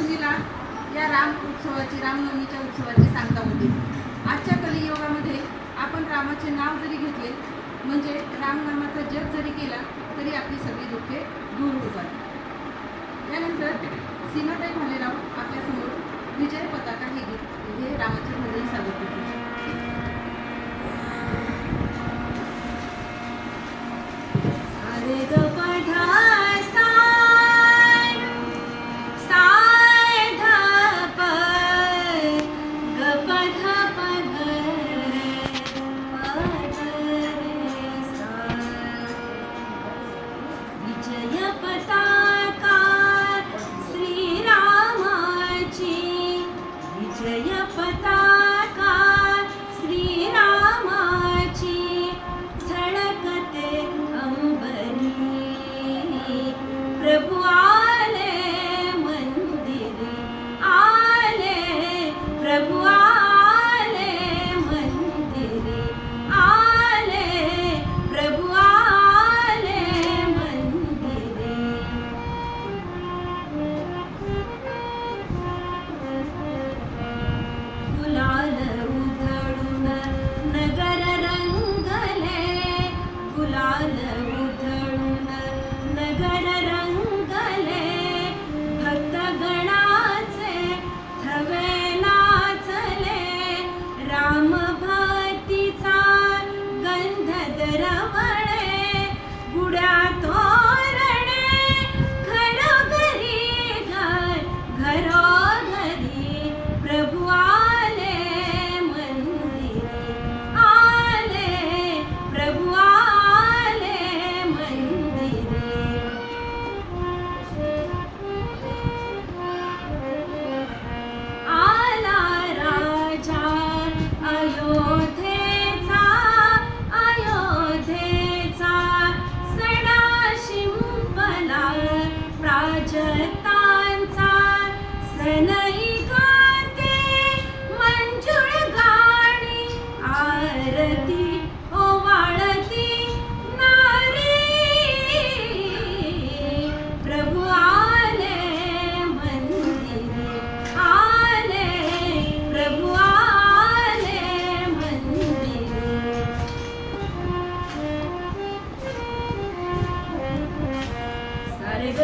दशमीला या राम उत्सवाची रामनवमीच्या उत्सवाची सांगता होते. आजच्या कलियुगामध्ये आपण रामाचे नाव जरी घेतले म्हणजे रामनामाचा जप जरी केला तरी आपली सगळी दुःखे दूर होतात. त्यानंतर सीमाताई भालेराव आपल्यासमोर विजय पताका हे गीत हे रामाचे भजन सादर होते. 这样发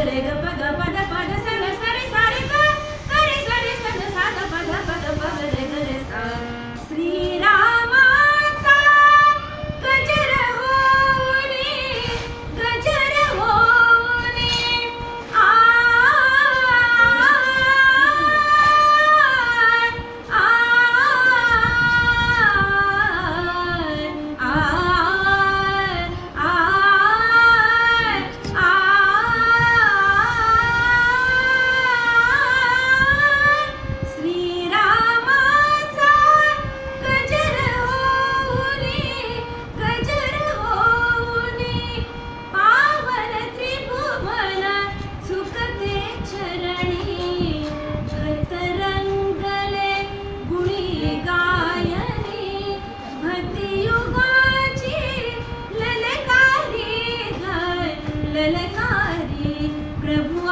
चलेगा Prabhu